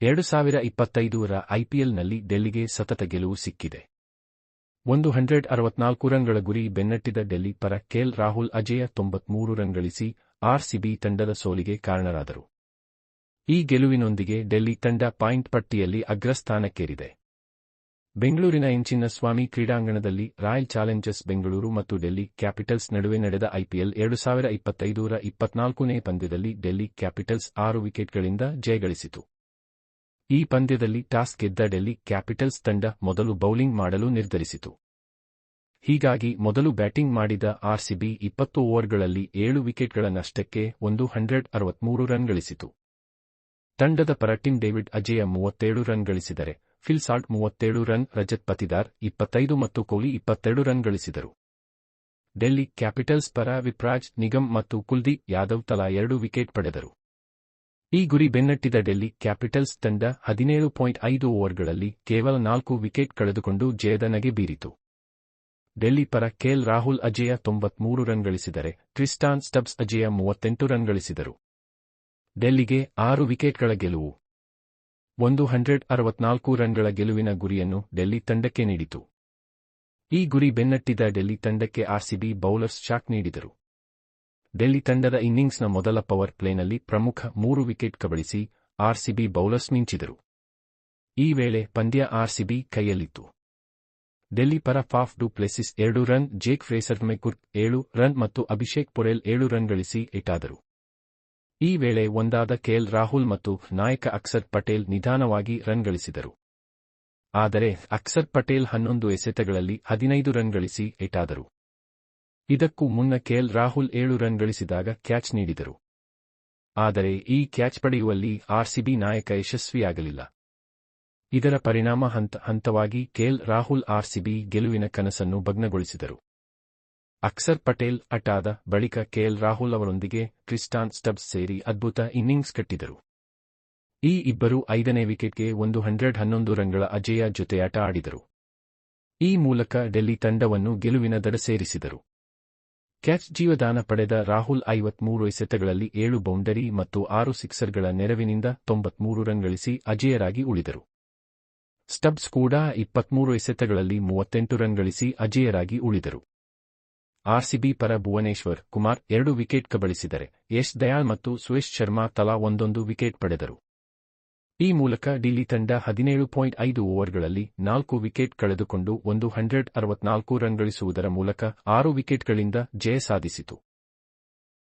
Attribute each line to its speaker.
Speaker 1: ಎರಡು ಸಾವಿರ ಇಪ್ಪತ್ತೈದರ ಐಪಿಎಲ್ನಲ್ಲಿ ಡೆಲ್ಲಿಗೆ ಸತತ ಗೆಲುವು ಸಿಕ್ಕಿದೆ. ಒಂದು ಹಂಡ್ರೆಡ್ ಅರವತ್ನಾಲ್ಕು ರನ್ಗಳ ಗುರಿ ಬೆನ್ನಟ್ಟಿದ ಡೆಲ್ಲಿ ಪರ ಕೆಎಲ್ ರಾಹುಲ್ ಅಜೇಯ ತೊಂಬತ್ಮೂರು ರನ್ ಗಳಿಸಿ ಆರ್ಸಿಬಿ ತಂಡದ ಸೋಲಿಗೆ ಕಾರಣರಾದರು. ಈ ಗೆಲುವಿನೊಂದಿಗೆ ಡೆಲ್ಲಿ ತಂಡ ಪಾಯಿಂಟ್ ಪಟ್ಟಿಯಲ್ಲಿ ಅಗ್ರಸ್ಥಾನಕ್ಕೇರಿದೆ. ಬೆಂಗಳೂರಿನ ಸ್ವಾಮಿ ಕ್ರೀಡಾಂಗಣದಲ್ಲಿ ರಾಯಲ್ ಚಾಲೆಂಜರ್ಸ್ ಬೆಂಗಳೂರು ಮತ್ತು ಡೆಲ್ಲಿ ಕ್ಯಾಪಿಟಲ್ಸ್ ನಡುವೆ ನಡೆದ ಐಪಿಎಲ್ ಎರಡು ಸಾವಿರ ಇಪ್ಪತ್ತೈದರ ಇಪ್ಪತ್ನಾಲ್ಕನೇ ಪಂದ್ಯದಲ್ಲಿ ಡೆಲ್ಲಿ ಕ್ಯಾಪಿಟಲ್ಸ್ ಆರು ವಿಕೆಟ್ಗಳಿಂದ ಜಯಗಳಿಸಿತು. ಈ ಪಂದ್ಯದಲ್ಲಿ ಟಾಸ್ ಗೆದ್ದ ಡೆಲ್ಲಿ ಕ್ಯಾಪಿಟಲ್ಸ್ ತಂಡ ಮೊದಲು ಬೌಲಿಂಗ್ ಮಾಡಲು ನಿರ್ಧರಿಸಿತು. ಹೀಗಾಗಿ ಮೊದಲು ಬ್ಯಾಟಿಂಗ್ ಮಾಡಿದ ಆರ್ಸಿಬಿ ಇಪ್ಪತ್ತು ಓವರ್ಗಳಲ್ಲಿ ಏಳು ವಿಕೆಟ್ಗಳ ನಷ್ಟಕ್ಕೆ ಒಂದು ಹಂಡ್ರೆಡ್ ಅರವತ್ಮೂರು ರನ್ ಗಳಿಸಿತು. ತಂಡದ ಪರ ಟಿಮ್ ಡೇವಿಡ್ ಅಜೇಯ ಮೂವತ್ತೇಳು ರನ್ ಗಳಿಸಿದರೆ ಫಿಲ್ಸಾಲ್ಟ್ ಮೂವತ್ತೇಳು ರನ್, ರಜತ್ ಪತಿದಾರ್ ಇಪ್ಪತ್ತೈದು ಮತ್ತು ಕೊಹ್ಲಿ ಇಪ್ಪತ್ತೆರಡು ರನ್ ಗಳಿಸಿದರು. ಡೆಲ್ಲಿ ಕ್ಯಾಪಿಟಲ್ಸ್ ಪರ ವಿಪ್ರಾಜ್ ನಿಗಮ್ ಮತ್ತು ಕುಲ್ದೀಪ್ ಯಾದವ್ ತಲಾ ಎರಡು ವಿಕೆಟ್ ಪಡೆದರು. ಈ ಗುರಿ ಬೆನ್ನಟ್ಟಿದ ಡೆಲ್ಲಿ ಕ್ಯಾಪಿಟಲ್ಸ್ ತಂಡ ಹದಿನೇಳು ಪಾಯಿಂಟ್ ಐದು ಓವರ್ಗಳಲ್ಲಿ ಕೇವಲ ನಾಲ್ಕು ವಿಕೆಟ್ ಕಳೆದುಕೊಂಡು ಜಯದ ನಗೆ ಬೀರಿತು. ಡೆಲ್ಲಿ ಪರ ಕೆಎಲ್ ರಾಹುಲ್ ಅಜೇಯ ತೊಂಬತ್ಮೂರು ರನ್ ಗಳಿಸಿದರೆ, ಟ್ರಿಸ್ಟಾನ್ ಸ್ಟಬ್ಸ್ ಅಜೇಯ ಮೂವತ್ತೆಂಟು ರನ್ ಗಳಿಸಿದರು. ಡೆಲ್ಲಿಗೆ ಆರು ವಿಕೆಟ್ಗಳ ಗೆಲುವು. ಒಂದು ಹಂಡ್ರೆಡ್ ಅರವತ್ನಾಲ್ಕು ರನ್ಗಳ ಗೆಲುವಿನ ಗುರಿಯನ್ನು ಡೆಲ್ಲಿ ತಂಡಕ್ಕೆ ನೀಡಿತು. ಈ ಗುರಿ ಬೆನ್ನಟ್ಟಿದ ಡೆಲ್ಲಿ ತಂಡಕ್ಕೆ ಆರ್ಸಿಬಿ ಬೌಲರ್ಸ್ ಶಾಕ್ ನೀಡಿದರು. ಡೆಲ್ಲಿ ತಂಡದ ಇನ್ನಿಂಗ್ಸ್ನ ಮೊದಲ ಪವರ್ ಪ್ಲೇನಲ್ಲಿ ಪ್ರಮುಖ ಮೂರು ವಿಕೆಟ್ ಕಬಳಿಸಿ ಆರ್ಸಿಬಿ ಬೌಲರ್ಸ್ ಮಿಂಚಿದರು. ಈ ವೇಳೆ ಪಂದ್ಯ ಆರ್ಸಿಬಿ ಕೈಯಲ್ಲಿತ್ತು. ಡೆಲ್ಲಿ ಪರ ಫಾಫ್ ಡು ಪ್ಲೆಸಿಸ್ ಎರಡು ರನ್, ಜೇಕ್ ಫ್ರೇಸರ್ ಮೆಕುರ್ಕ್ ಏಳು ರನ್ ಮತ್ತು ಅಭಿಷೇಕ್ ಪೊರೆಲ್ ಏಳು ರನ್ ಗಳಿಸಿ ಏಟಾದರು ಈ ವೇಳೆ ಒಂದಾದ ಕೆಎಲ್ ರಾಹುಲ್ ಮತ್ತು ನಾಯಕ ಅಕ್ಸರ್ ಪಟೇಲ್ ನಿಧಾನವಾಗಿ ರನ್ ಗಳಿಸಿದರು. ಆದರೆ ಅಕ್ಸರ್ ಪಟೇಲ್ ಹನ್ನೊಂದು ಎಸೆತಗಳಲ್ಲಿ ಹದಿನೈದು ರನ್ ಗಳಿಸಿ ಏಟಾದರು ಇದಕ್ಕೂ ಮುನ್ನ ಕೆಎಲ್ ರಾಹುಲ್ ಏಳು ರನ್ ಗಳಿಸಿದಾಗ ಕ್ಯಾಚ್ ನೀಡಿದರು. ಆದರೆ ಈ ಕ್ಯಾಚ್ ಪಡೆಯುವಲ್ಲಿ ಆರ್ಸಿಬಿ ನಾಯಕ ಯಶಸ್ವಿಯಾಗಲಿಲ್ಲ. ಇದರ ಪರಿಣಾಮ ಹಂತ ಹಂತವಾಗಿ ಕೆಎಲ್ ರಾಹುಲ್ ಆರ್ಸಿಬಿ ಗೆಲುವಿನ ಕನಸನ್ನು ಭಗ್ನಗೊಳಿಸಿದರು. ಅಕ್ಸರ್ ಪಟೇಲ್ ಅಟಾದ ಬಳಿಕ ಕೆಎಲ್ ರಾಹುಲ್ ಅವರೊಂದಿಗೆ ಕ್ರಿಸ್ಟಾನ್ ಸ್ಟಬ್ಸ್ ಸೇರಿ ಅದ್ಭುತ ಇನ್ನಿಂಗ್ಸ್ ಕಟ್ಟಿದರು. ಈ ಇಬ್ಬರು ಐದನೇ ವಿಕೆಟ್ಗೆ ಒಂದು ಹಂಡ್ರೆಡ್ ಹನ್ನೊಂದು ರನ್ಗಳ ಅಜೇಯ ಜೊತೆಯಾಟ ಆಡಿದರು. ಈ ಮೂಲಕ ಡೆಲ್ಲಿ ತಂಡವನ್ನು ಗೆಲುವಿನ ದಡ ಸೇರಿಸಿದರು. ಕ್ಯಾಚ್ ಜೀವದಾನ ಪಡೆದ ರಾಹುಲ್ ಐವತ್ಮೂರು ಎಸೆತಗಳಲ್ಲಿ ಏಳು ಬೌಂಡರಿ ಮತ್ತು ಆರು ಸಿಕ್ಸರ್ಗಳ ನೆರವಿನಿಂದ ತೊಂಬತ್ಮೂರು ರನ್ ಗಳಿಸಿ ಅಜೇಯರಾಗಿ ಉಳಿದರು. ಸ್ಟಬ್ಸ್ ಕೂಡ ಇಪ್ಪತ್ಮೂರು ಎಸೆತಗಳಲ್ಲಿ ಮೂವತ್ತೆಂಟು ರನ್ ಗಳಿಸಿ ಅಜೇಯರಾಗಿ ಉಳಿದರು. ಆರ್ಸಿಬಿ ಪರ ಭುವನೇಶ್ವರ್ ಕುಮಾರ್ ಎರಡು ವಿಕೆಟ್ ಕಬಳಿಸಿದರೆ ಯಶ್ ದಯಾಳ್ ಮತ್ತು ಸುಯೇಶ್ ಶರ್ಮಾ ತಲಾ ಒಂದೊಂದು ವಿಕೆಟ್ ಪಡೆದರು. ಈ ಮೂಲಕ ಡಿಲ್ಲಿ ತಂಡ ಹದಿನೇಳು ಪಾಯಿಂಟ್ ಐದು ಓವರ್ಗಳಲ್ಲಿ ನಾಲ್ಕು ವಿಕೆಟ್ ಕಳೆದುಕೊಂಡು ಒಂದು ಹಂಡ್ರೆಡ್ ಅರವತ್ನಾಲ್ಕು ರನ್ ಗಳಿಸುವುದರ ಮೂಲಕ ಆರು ವಿಕೆಟ್ಗಳಿಂದ ಜಯ ಸಾಧಿಸಿತು.